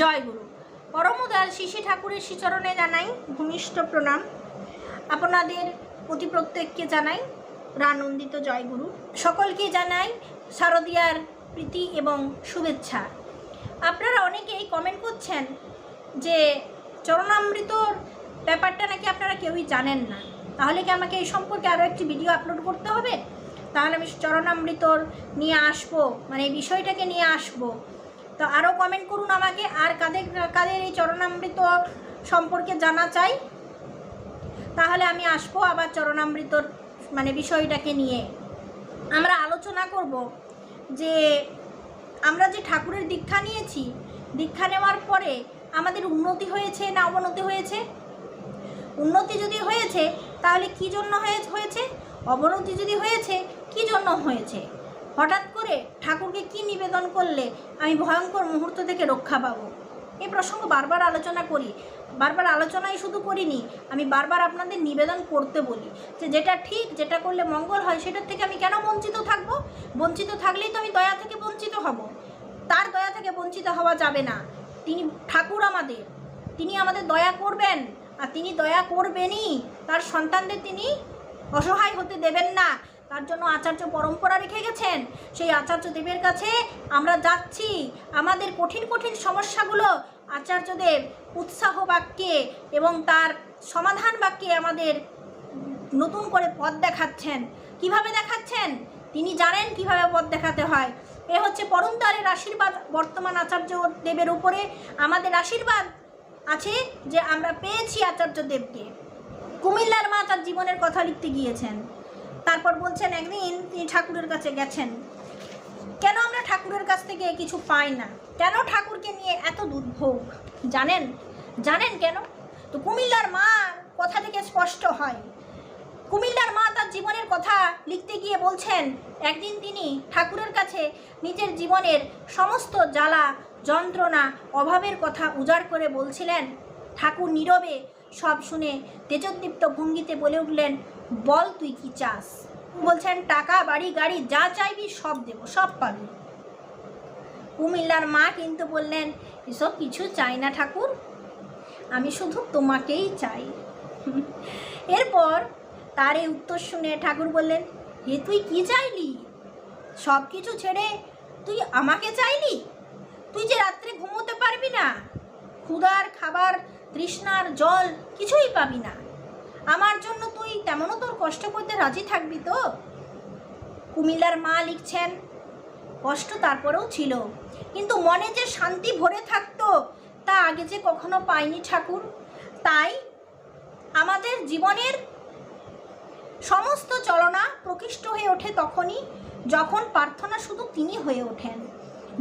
জয়গুরু পরমদয়াল শিশি ঠাকুরের শ্রীচরণে জানাই ভূমিষ্ঠ প্রণাম। আপনাদের প্রতি প্রত্যেককে জানাই রানন্দিত জয়গুরু সকলকে জানাই শারদিয়ার প্রীতি এবং শুভেচ্ছা। আপনারা অনেকেই কমেন্ট করছেন যে চরণামৃতর ব্যাপারটা নাকি আপনারা কেউই জানেন না। তাহলে কি আমাকে এই সম্পর্কে আরও একটি ভিডিও আপলোড করতে হবে? তাহলে আমি চরণামৃতর নিয়ে আসব মানে এই বিষয়টাকে নিয়ে আসব। তো আরও কমেন্ট করুন আমাকে আর কাদের কাদের এই চরণামৃত সম্পর্কে জানা চাই। তাহলে আমি আসব আবার চরণামৃতর মানে বিষয়টাকে নিয়ে। আমরা আলোচনা করব যে আমরা যে ঠাকুরের দীক্ষা নিয়েছি, দীক্ষা নেওয়ার পরে আমাদের উন্নতি হয়েছে না অবনতি হয়েছে? উন্নতি যদি হয়েছে, তাহলে কি জন্য হয়ে, হয়েছে? অবনতি যদি হয়েছে, কি জন্য হয়েছে? হঠাৎ করে ঠাকুরকে কি নিবেদন করলে আমি ভয়ঙ্কর মুহূর্ত থেকে রক্ষা পাবো? এই প্রসঙ্গ বারবার আলোচনা করি। বারবার আলোচনাই শুধু করিনি, আমি বারবার আপনাদের নিবেদন করতে বলি যে যেটা ঠিক, যেটা করলে মঙ্গল হয়, সেটার থেকে আমি কেন বঞ্চিত থাকব? বঞ্চিত থাকলেই তো আমি দয়া থেকে বঞ্চিত হব। তার দয়া থেকে বঞ্চিত হওয়া যাবে না। তিনি ঠাকুর আমাদের, তিনি আমাদের দয়া করবেন, আর তিনি দয়া করবেনই। তার সন্তানদের তিনি অসহায় হতে দেবেন না। তার জন্য আচার্য পরম্পরা রেখে গেছেন। সেই আচার্য দেবের কাছে আমরা যাচ্ছি। আমাদের কঠিন কঠিন সমস্যাগুলো আচার্যদেব উৎসাহ বাক্যে এবং তার সমাধান বাক্যে আমাদের নতুন করে পথ দেখাচ্ছেন। কীভাবে দেখাচ্ছেন? তিনি জানেন কীভাবে পথ দেখাতে হয়। এ হচ্ছে পরমতারের আশীর্বাদ। বর্তমান আচার্য দেবের উপরে আমাদের আশীর্বাদ আছে যে আমরা পেয়েছি আচার্য দেবকে। কুমিল্লার মা তার জীবনের কথা লিখতে গিয়েছেন। তারপর বলছেন, একদিন তিনি ঠাকুরের কাছে গেছেন। কেন আমরা ঠাকুরের কাছ থেকে কিছু পাই না? কেন ঠাকুরকে নিয়ে এত দুর্ভোগ? জানেন? জানেন কেন? তো কুমিল্লার মা কথা থেকে স্পষ্ট হয়। কুমিল্লার মা তার জীবনের কথা লিখতে গিয়ে বলছেন, একদিন তিনি ঠাকুরের কাছে নিজের জীবনের সমস্ত জ্বালা, যন্ত্রণা, অভাবের কথা উজাড় করে বলছিলেন। ঠাকুর নীরবে সব শুনে তেজোদ্দীপ্ত ভঙ্গিতে বলে উঠলেন বল তুই কি চাস? বলছেন, টাকা, বাড়ি, গাড়ি, যা চাইবি সব দেব, সব পাবি। কুমিল্লার মা কিন্তু বললেন, এসব কিছু চাই না ঠাকুর, আমি শুধু তোমাকেই চাই। এরপর তার এই উত্তর শুনে ঠাকুর বললেন হে তুই কি চাইলি? সব কিছু ছেড়ে তুই আমাকে চাইলি? তুই যে রাত্রে ঘুমোতে পারবি না, ক্ষুধার খাবার, তৃষ্ণার জল কিছুই পাবি না। আমার জন্য তুই তেমনও তোর কষ্ট করতে রাজি থাকবি তো? কুমিল্লার মা লিখছেন, কষ্ট তারপরেও ছিল। কিন্তু মনে যে শান্তি ভরে থাকতো, তা আগে যে কখনো পাইনি ঠাকুর। তাই আমাদের জীবনের সমস্ত চলনা প্রকৃষ্ট হয়ে ওঠে তখনই যখন প্রার্থনা শুধু তিনি হয়ে ওঠেন।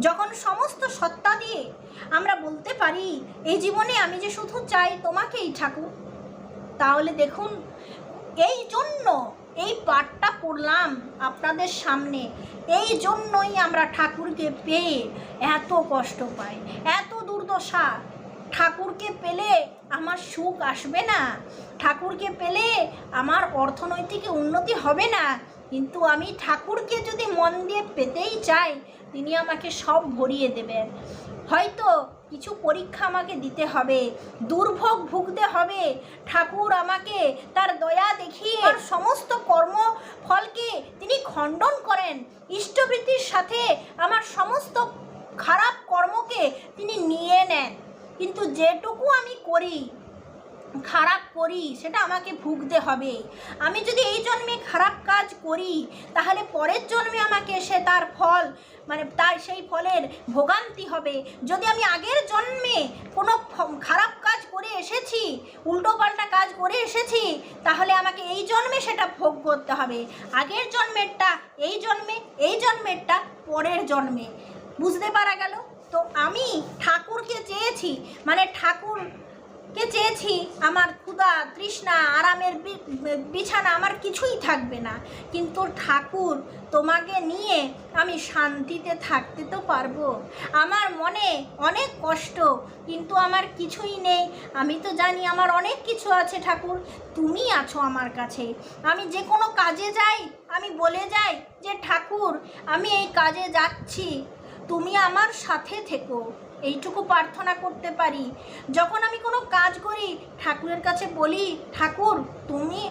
যখন সমস্ত সত্তা দিয়ে আমরা বলতে পারি, এই জীবনে আমি যে শুধু চাই তোমাকেই ঠাকুর। তাহলে দেখুন, এই জন্য, এই পাঠটা পড়লাম আপনাদের সামনে। এই জন্যই আমরা ঠাকুরকে পেয়ে এত কষ্ট পাই, এত দুর্দশা। ঠাকুরকে পেলে আমার সুখ আসবে না, ঠাকুরকে পেলে আমার অর্থনৈতিক উন্নতি হবে না। কিন্তু আমি ঠাকুরকে যদি মন দিয়ে পেতেই চাই তিনি আমাকে সব ভরিয়ে দেবেন। হয়তো কিছু পরীক্ষা আমাকে দিতে হবে, দুর্ভোগ ভুগতে হবে। ঠাকুর আমাকে তার দয়া দেখিয়ে সমস্ত কর্ম ফলকে তিনি খণ্ডন করেন। ইষ্টবৃত্তির সাথে আমার সমস্ত খারাপ কর্মকে তিনি নিয়ে নেন। কিন্তু যেটুকু আমি করি খারাপ করি, সেটা আমাকে ভুগতে হবে। আমি যদি এই জন্মে খারাপ কাজ করি, তাহলে পরের জন্মে আমাকে সে তার ফল মানে তার সেই ফলের ভোগান্তি হবে। যদি আমি আগের জন্মে কোনো খারাপ কাজ করে এসেছি, উল্টোপাল্টা কাজ করে এসেছি, তাহলে আমাকে এই জন্মে সেটা ভোগ করতে হবে। আগের জন্মেরটা এই জন্মে, এই জন্মেরটা পরের জন্মে। বুঝতে পারা গেল? তো আমি ঠাকুরকে চেয়েছি মানে ঠাকুর কে চেয়েছি? আমার ক্ষুধা, তৃষ্ণা, আরামের বিছানা, আমার কিছুই থাকবে না। কিন্তু ঠাকুর, তোমাকে নিয়ে আমি শান্তিতে থাকতে তো পারব। আমার মনে অনেক কষ্ট, কিন্তু আমার কিছুই নেই। আমি তো জানি আমার অনেক কিছু আছে ঠাকুর, তুমি আছো আমার কাছে। আমি যে কোনো কাজে যাই, আমি বলে যাই যে, ঠাকুর, আমি এই কাজে যাচ্ছি। তুমি আমার সাথে থেকো। এইটুকু প্রার্থনা করতে পারি। যখন আমি কোনো কাজ করি, ঠাকুরের কাছে বলি, ঠাকুর, তুমি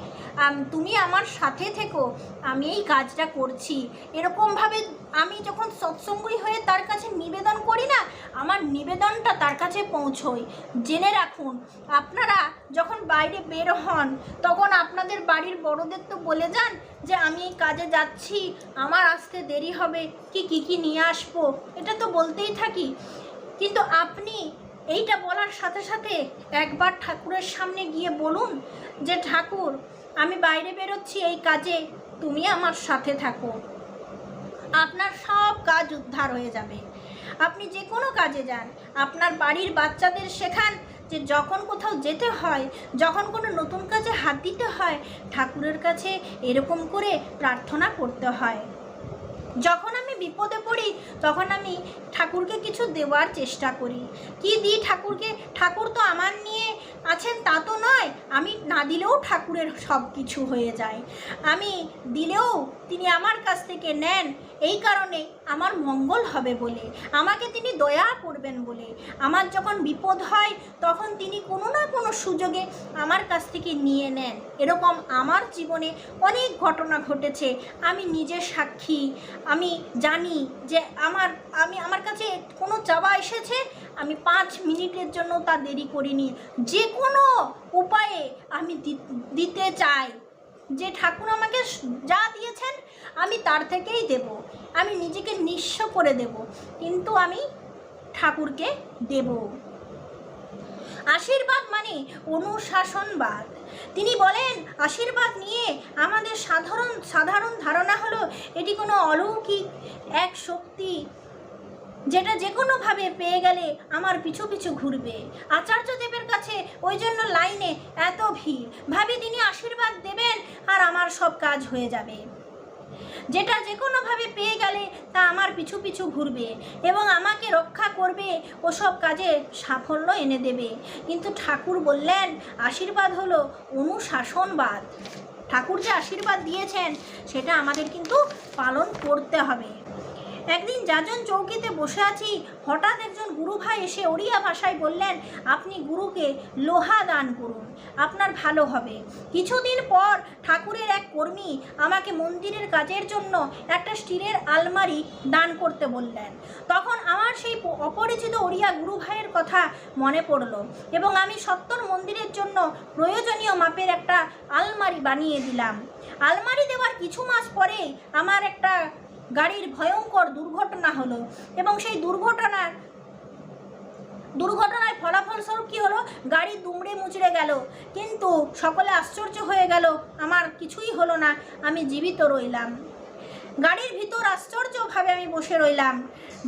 তুমি আমার সাথে থেকো, আমি এই কাজটা করছি। এরকমভাবে আমি যখন সৎসঙ্গী হয়ে তার কাছে নিবেদন করি না, আমার নিবেদনটা তার কাছে পৌঁছয়। জেনে রাখুন, আপনারা যখন বাইরে বের হন, তখন আপনাদের বাড়ির বড়দের তো বলে যান যে, আমি এই কাজে যাচ্ছি, আমার আসতে দেরি হবে, কি কি কি নিয়ে আসব? এটা তো বলতেই থাকি। কিন্তু আপনি এইটা বলার সাথে সাথে একবার ঠাকুরের সামনে গিয়ে বলুন যে, ঠাকুর, আমি বাইরে বেরোচ্ছি এই কাজে, তুমি আমার সাথে থাকো। আপনার সব কাজ উদ্ধার হয়ে যাবে। আপনি যে কোনো কাজে যান। আপনার বাড়ির বাচ্চাদের শেখান যে, যখন কোথাও যেতে হয়, যখন কোনো নতুন কাজে হাত দিতে হয়, ঠাকুরের কাছে এরকম করে প্রার্থনা করতে হয়। যখন বিপদে পড়ি, তখন আমি ঠাকুরকে কিছু দেওয়ার চেষ্টা করি। কি দিই ঠাকুরকে? ঠাকুর তো আমার নিয়ে আছেন, তা তো নয়। আমি না দিলেও ঠাকুরের সব কিছু হয়ে যায়। আমি দিলেও তিনি আমার কাছ থেকে নেন। এই কারণে আমার মঙ্গল হবে বলে, আমাকে তিনি দয়া করবেন বলে। আমার যখন বিপদ হয়, তখন তিনি কোনো না কোনো সুযোগে আমার কাছ থেকে নিয়ে নেন। এরকম আমার জীবনে অনেক ঘটনা ঘটেছে। আমি নিজে সাক্ষী। আমি জানি যে আমার, আমি, আমার কাছে কোনো চাওয়া এসেছে। আমি পাঁচ মিনিটের জন্য তা দেরি করিনি। যে কোনো উপায়ে আমি দিতে চাই। যে ঠাকুর আমাকে যা দিয়েছেন আমি তার থেকেই দেব। আমি নিজেকে নিঃস্ব করে দেব, কিন্তু আমি ঠাকুরকে দেব। আশীর্বাদ মানে অনুশাসনবাদ। তিনি বলেন, আশীর্বাদ নিয়ে আমাদের সাধারণ সাধারণ ধারণা হলো, এটি কোনো অলৌকিক এক শক্তি যেটা যে কোনোভাবে পেয়ে গেলে আমার পিছু পিছু ঘুরবে। আচার্যদেবের কাছে ওই জন্য লাইনে এত ভিড়। ভাবি, তিনি আশীর্বাদ দেবেন? আমার সব কাজ হয়ে যাবে। যেটা যে কোনোভাবে পেয়ে গেলে তা আমার পিছু পিছু ঘুরবে এবং আমাকে রক্ষা করবে, ও সব কাজে সাফল্য এনে দেবে। কিন্তু ঠাকুর বললেন, আশীর্বাদ হলো অনুশাসনবাদ। ঠাকুর যে আশীর্বাদ দিয়েছেন, সেটা আমাদের কিন্তু পালন করতে হবে। একদিন যাজন চৌকিতে বসে আছি, হঠাৎ একজন গুরু ভাই এসে ওড়িয়া ভাষায় বললেন, আপনি গুরুকে লোহা দান করুন, আপনার ভালো হবে। কিছুদিন পর ঠাকুরের এক কর্মী আমাকে মন্দিরের কাজের জন্য একটা স্টিলের আলমারি দান করতে বললেন। তখন আমার সেই অপরিচিত ওড়িয়া গুরু ভাইয়ের কথা মনে পড়ল এবং আমি সত্তর মন্দিরের জন্য প্রয়োজনীয় মাপের একটা আলমারি বানিয়ে দিলাম। আলমারি দেওয়ার কিছু মাস পরেই আমার একটা গাড়ির ভয়ঙ্কর দুর্ঘটনা হলো এবং সেই দুর্ঘটনার দুর্ঘটনায় ফলাফলস্বরূপ কী হলো? গাড়ি দুমড়ে মুচড়ে গেল। কিন্তু সকলে আশ্চর্য হয়ে গেল, আমার কিছুই হলো না, আমি জীবিত রইলাম। গাড়ির ভিতর আশ্চর্যভাবে আমি বসে রইলাম।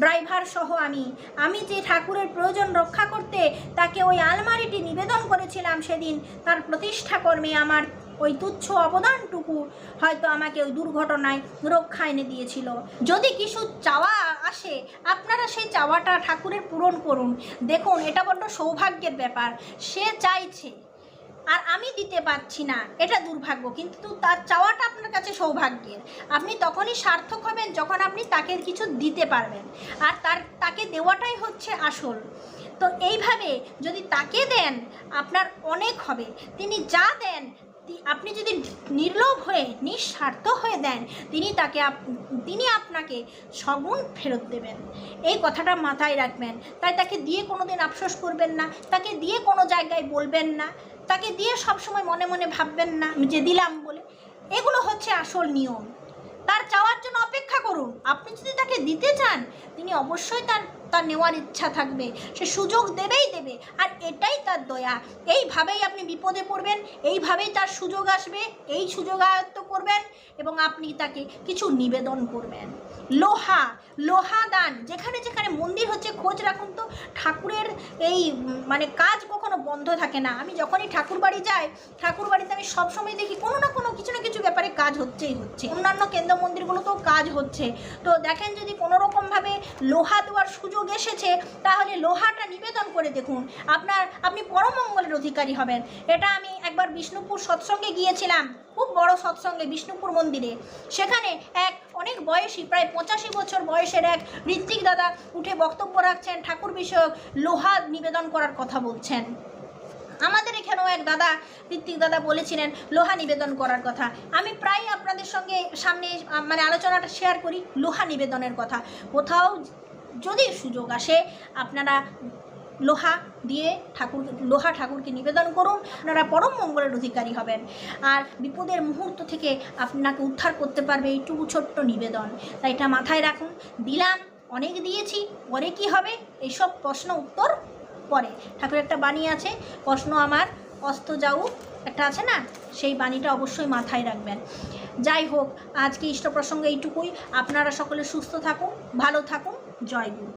ড্রাইভার সহ আমি আমি যে ঠাকুরের প্রয়োজন রক্ষা করতে তাকে ওই আলমারিটি নিবেদন করেছিলাম সেদিন, তার প্রতিষ্ঠা কর্মে আমার ওই তুচ্ছ অবদানটুকু হয়তো আমাকে ওই দুর্ঘটনায় রক্ষা এনে দিয়েছিল। যদি কিছু চাওয়া আসে, আপনারা সেই চাওয়াটা ঠাকুরের পূরণ করুন। দেখুন, এটা বড্ড সৌভাগ্যের ব্যাপার। সে চাইছে, আর আমি দিতে পারছি না। এটা দুর্ভাগ্য, কিন্তু তার চাওয়াটা আপনার কাছে সৌভাগ্যের। আপনি তখনই সার্থক হবেন যখন আপনি তাকে কিছু দিতে পারবেন। আর তার, তাকে দেওয়াটাই হচ্ছে আসল। তো এইভাবে যদি তাকে দেন, আপনার অনেক হবে। তিনি যা দেন আপনি যদি নির্লোভ হয়ে, নিঃস্বার্থ হয়ে দেন, তিনি তাকে তিনি আপনাকে সগুণ ফেরত দেবেন। এই কথাটা মাথায় রাখবেন। তাই তাকে দিয়ে কোনো দিন আফসোস করবেন না। তাকে দিয়ে কোনো জায়গায় বলবেন না। তাকে দিয়ে সবসময় মনে মনে ভাববেন না, যে দিলাম বলে। এগুলো হচ্ছে আসল নিয়ম। তার চাওয়ার জন্য অপেক্ষা করুন। আপনি যদি তাকে দিতে চান, তিনি অবশ্যই তার তার নেওয়ার ইচ্ছা থাকবে, সে সুযোগ দেবেই দেবে, আর এটাই তার দয়া। এইভাবেই আপনি বিপদে পড়বেন, এইভাবেই তার সুযোগ আসবে, এই সুযোগ আয়ত্ত করবেন এবং আপনি তাকে কিছু নিবেদন করবেন। লোহা লোহা দান, যেখানে যেখানে মন্দির হচ্ছে, খোঁজ রাখুন তো, ঠাকুরের এই মানে কাজ কখনো বন্ধ থাকে না। আমি যখনই ঠাকুর বাড়ি যাই, ঠাকুর বাড়িতে আমি সবসময় দেখি কোনো না কোনো কিছু না কিছু ব্যাপারে কাজ হচ্ছেই হচ্ছে। অন্যান্য কেন্দ্র মন্দিরগুলোতেও কাজ হচ্ছে। তো দেখেন যদি কোনো রকমভাবে লোহা দেওয়ার সুযোগ এসেছে, তাহলে লোহাটা নিবেদন করে দেখুন। আপনার, আপনি পরমঙ্গলের অধিকারী হবেন। এটা আমি একবার বিষ্ণুপুর সৎসঙ্গে গিয়েছিলাম, খুব বড় সৎসঙ্গে, বিষ্ণুপুর মন্দিরে। সেখানে এক অনেক বয়সী, প্রায় পঁচাশি বছর বয়সের এক ঋত্বিক দাদা উঠে বক্তব্য রাখছেন, ঠাকুর বিষয়ক লোহা নিবেদন করার কথা বলছেন। আমাদের এখানেও এক দাদা, ঋত্বিক দাদা বলেছিলেন, লোহা নিবেদন করার কথা। আমি প্রায় আপনাদের সঙ্গে সামনে মানে আলোচনাটা শেয়ার করি, লোহা নিবেদনের কথা। কোথাও যদি সুযোগ আসে, আপনারা লোহা দিয়ে ঠাকুর, লোহা ঠাকুরকে নিবেদন করুন। আপনারা পরম মঙ্গলের অধিকারী হবেন। আর বিপদের মুহূর্ত থেকে আপনাকে উদ্ধার করতে পারবে এইটুকু ছোট্ট নিবেদন। তাই এটা মাথায় রাখুন। দিলাম, অনেক দিয়েছি, পরে কি হবে? এইসব প্রশ্ন উত্তর পরে। ঠাকুর একটা বাণী আছে, প্রশ্ন আমার, অস্ত যাও একটা আছে না, সেই বাণীটা অবশ্যই মাথায় রাখবেন। যাই হোক, আজকে ইষ্ট প্রসঙ্গে এইটুকুই। আপনারা সকলে সুস্থ থাকুন, ভালো থাকুন। জয় গুরু।